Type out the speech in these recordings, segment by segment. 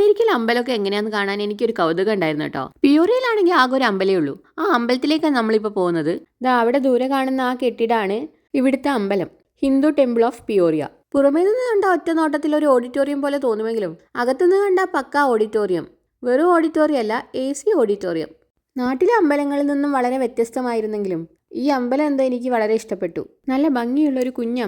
അമേരിക്കയിലെ അമ്പലമൊക്കെ എങ്ങനെയാന്ന് കാണാൻ എനിക്കൊരു കൗതുകം ഉണ്ടായിരുന്നു കേട്ടോ. പിയോറിയിലാണെങ്കിൽ ആകെ ഒരു അമ്പലേ ഉള്ളൂ. ആ അമ്പലത്തിലേക്കാണ് നമ്മളിപ്പോൾ പോകുന്നത്. ദാ അവിടെ ദൂരെ കാണുന്ന ആ കെട്ടിടാണ് ഇവിടുത്തെ അമ്പലം. Hindu temple of Peoria. പുറമേ നിന്ന് കണ്ട ഒറ്റ നോട്ടത്തിൽ ഒരു ഓഡിറ്റോറിയം പോലെ തോന്നുമെങ്കിലും അകത്തുനിന്ന് കണ്ട പക്ക ഓഡിറ്റോറിയം. വെറും ഓഡിറ്റോറിയം അല്ല എ സി ഓഡിറ്റോറിയം. നാട്ടിലെ അമ്പലങ്ങളിൽ നിന്നും വളരെ വ്യത്യസ്തമായിരുന്നെങ്കിലും ഈ അമ്പലം എന്താ എനിക്ക് വളരെ ഇഷ്ടപ്പെട്ടു. നല്ല ഭംഗിയുള്ള ഒരു കുഞ്ഞ്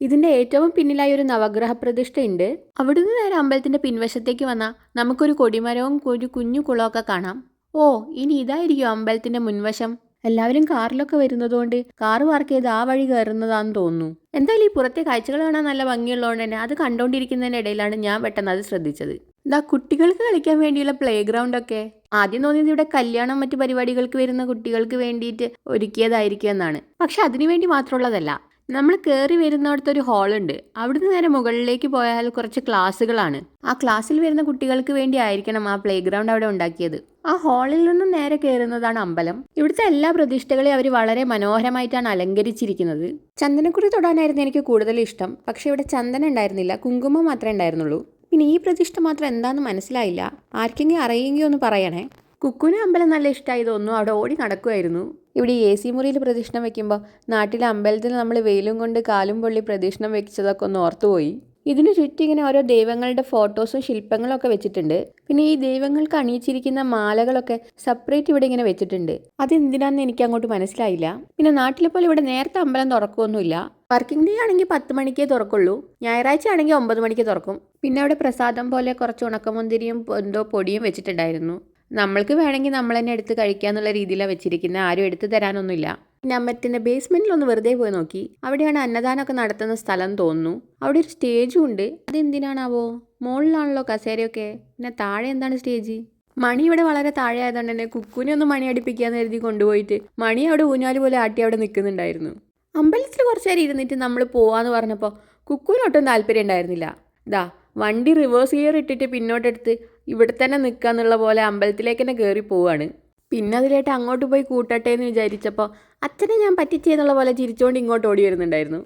ഇതിന്റെ ഏറ്റവും പിന്നിലായി ഒരു നവഗ്രഹ പ്രതിഷ്ഠയുണ്ട് അവിടുന്ന് നേരെ അമ്പലത്തിന്റെ പിൻവശത്തേക്ക് വന്നാൽ നമുക്കൊരു കൊടിമരവും ഒരു കുഞ്ഞു കുളമൊക്കെ കാണാം. ഓ ഇനി ഇതായിരിക്കും അമ്പലത്തിന്റെ മുൻവശം. എല്ലാവരും കാറിലൊക്കെ വരുന്നതുകൊണ്ട് കാർ പാർക്ക് ചെയ്ത് ആ വഴി കയറുന്നതാന്ന് തോന്നുന്നു. എന്തായാലും ഈ പുറത്തെ കാഴ്ചകൾ കാണാൻ നല്ല ഭംഗിയുള്ളതുകൊണ്ട് തന്നെ അത് കണ്ടുകൊണ്ടിരിക്കുന്നതിന്റെ ഇടയിലാണ് ഞാൻ പെട്ടെന്ന് അത് ശ്രദ്ധിച്ചത്. ഇതാ കുട്ടികൾക്ക് കളിക്കാൻ വേണ്ടിയുള്ള പ്ലേ ഗ്രൗണ്ട് ഒക്കെ. ആദ്യം തോന്നിയത് ഇവിടെ കല്യാണം മറ്റു പരിപാടികൾക്ക് വരുന്ന കുട്ടികൾക്ക് വേണ്ടിയിട്ട് ഒരുക്കിയതായിരിക്കും എന്നാണ്. പക്ഷെ അതിനുവേണ്ടി മാത്രമുള്ളതല്ല. നമ്മൾ കയറി വരുന്നിടത്ത് ഒരു ഹാളുണ്ട്. അവിടുന്ന് നേരെ മുകളിലേക്ക് പോയാൽ കുറച്ച് ക്ലാസ്സുകളാണ്. ആ ക്ലാസ്സിൽ വരുന്ന കുട്ടികൾക്ക് വേണ്ടി ആയിരിക്കണം ആ പ്ലേ ഗ്രൗണ്ട് അവിടെ ഉണ്ടാക്കിയത്. ആ ഹാളിൽ നിന്നും നേരെ കയറുന്നതാണ് അമ്പലം. ഇവിടുത്തെ എല്ലാ പ്രതിഷ്ഠകളെയും അവർ വളരെ മനോഹരമായിട്ടാണ് അലങ്കരിച്ചിരിക്കുന്നത്. ചന്ദനക്കുറി തൊടാനായിരുന്നു എനിക്ക് കൂടുതൽ ഇഷ്ടം. പക്ഷേ ഇവിടെ ചന്ദനം ഉണ്ടായിരുന്നില്ല കുങ്കുമം മാത്രമേ ഉണ്ടായിരുന്നുള്ളൂ. പിന്നെ ഈ പ്രതിഷ്ഠ മാത്രം എന്താണെന്ന് മനസ്സിലായില്ല. ആർക്കെങ്കിലും അറിയെങ്കിൽ ഒന്ന് പറയണേ. കുക്കുവിന് അമ്പലം നല്ല ഇഷ്ടമായി തോന്നുന്നു. അവിടെ ഓടി നടക്കുമായിരുന്നു ഇവിടെ എ സി മുറിയിൽ പ്രദക്ഷിണം വെക്കുമ്പോൾ നാട്ടിലെ അമ്പലത്തിൽ നമ്മൾ വെയിലും കൊണ്ട് കാലും പൊള്ളി പ്രദക്ഷിണം വെച്ചതൊക്കെ ഒന്ന് ഓർത്തുപോയി. ഇതിനു ചുറ്റും ഇങ്ങനെ ഓരോ ദൈവങ്ങളുടെ ഫോട്ടോസും ശില്പങ്ങളും ഒക്കെ വെച്ചിട്ടുണ്ട്. പിന്നെ ഈ ദൈവങ്ങൾക്ക് അണിയിച്ചിരിക്കുന്ന മാലകളൊക്കെ സെപ്പറേറ്റ് ഇവിടെ ഇങ്ങനെ വെച്ചിട്ടുണ്ട്. അതെന്തിനാന്ന് എനിക്ക് അങ്ങോട്ട് മനസ്സിലായില്ല. പിന്നെ നാട്ടിലെ പോലെ ഇവിടെ നേരത്തെ അമ്പലം തുറക്കുമൊന്നുമില്ല വർക്കിംഗ് ഡേ ആണെങ്കിൽ പത്ത് മണിക്കേ തുറക്കുള്ളൂ. ഞായറാഴ്ച ആണെങ്കിൽ ഒമ്പത് മണിക്ക് തുറക്കും. പിന്നെ അവിടെ പ്രസാദം പോലെ കുറച്ച് ഉണക്കമുന്തിരിയും എന്തോ പൊടിയും വെച്ചിട്ടുണ്ടായിരുന്നു. നമ്മൾക്ക് വേണമെങ്കിൽ നമ്മൾ തന്നെ എടുത്ത് കഴിക്കാന്നുള്ള രീതിയിലാണ് വെച്ചിരിക്കുന്നത്. ആരും എടുത്തു തരാനൊന്നുമില്ല. പിന്നെ അമ്പലത്തിന്റെ ബേസ്മെന്റിൽ ഒന്ന് വെറുതെ പോയി നോക്കി. അവിടെയാണ് അന്നദാനമൊക്കെ നടത്തുന്ന സ്ഥലം തോന്നുന്നു. അവിടെ ഒരു സ്റ്റേജും ഉണ്ട്. അതെന്തിനാണാവോ? മുകളിലാണല്ലോ കസേരയൊക്കെ. പിന്നെ താഴെ എന്താണ് സ്റ്റേജ് മണി ഇവിടെ വളരെ താഴെ ആയതുകൊണ്ട് തന്നെ കുക്കുനെ ഒന്ന് മണി അടിപ്പിക്കാന്ന് കരുതി കൊണ്ടുപോയിട്ട് മണി അവിടെ ഊഞ്ഞാൽ പോലെ ആട്ടി അവിടെ നിൽക്കുന്നുണ്ടായിരുന്നു. അമ്പലത്തിൽ കുറച്ച് നേരം ഇരുന്നിട്ട് നമ്മൾ പോവാന്ന് പറഞ്ഞപ്പോൾ കുക്കുവിനൊട്ടും താല്പര്യം ഉണ്ടായിരുന്നില്ല. ദാ വണ്ടി റിവേഴ്സ് ഗിയർ ഇട്ടിട്ട് പിന്നോട്ടെടുത്ത് ഇവിടെ തന്നെ നിൽക്കാന്നുള്ള പോലെ അമ്പലത്തിലേക്ക് തന്നെ കയറി പോവാണ്. പിന്നെ അതിലേട്ട് അങ്ങോട്ട് പോയി കൂട്ടട്ടെ എന്ന് വിചാരിച്ചപ്പോൾ അച്ഛനെ ഞാൻ പറ്റിച്ചെന്നുള്ള പോലെ ചിരിച്ചുകൊണ്ട് ഇങ്ങോട്ട് ഓടി വരുന്നുണ്ടായിരുന്നു.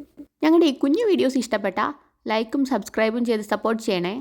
ഞങ്ങളുടെ ഈ കുഞ്ഞു വീഡിയോസ് ഇഷ്ടപ്പെട്ട ലൈക്കും സബ്സ്ക്രൈബും ചെയ്ത് സപ്പോർട്ട് ചെയ്യണേ.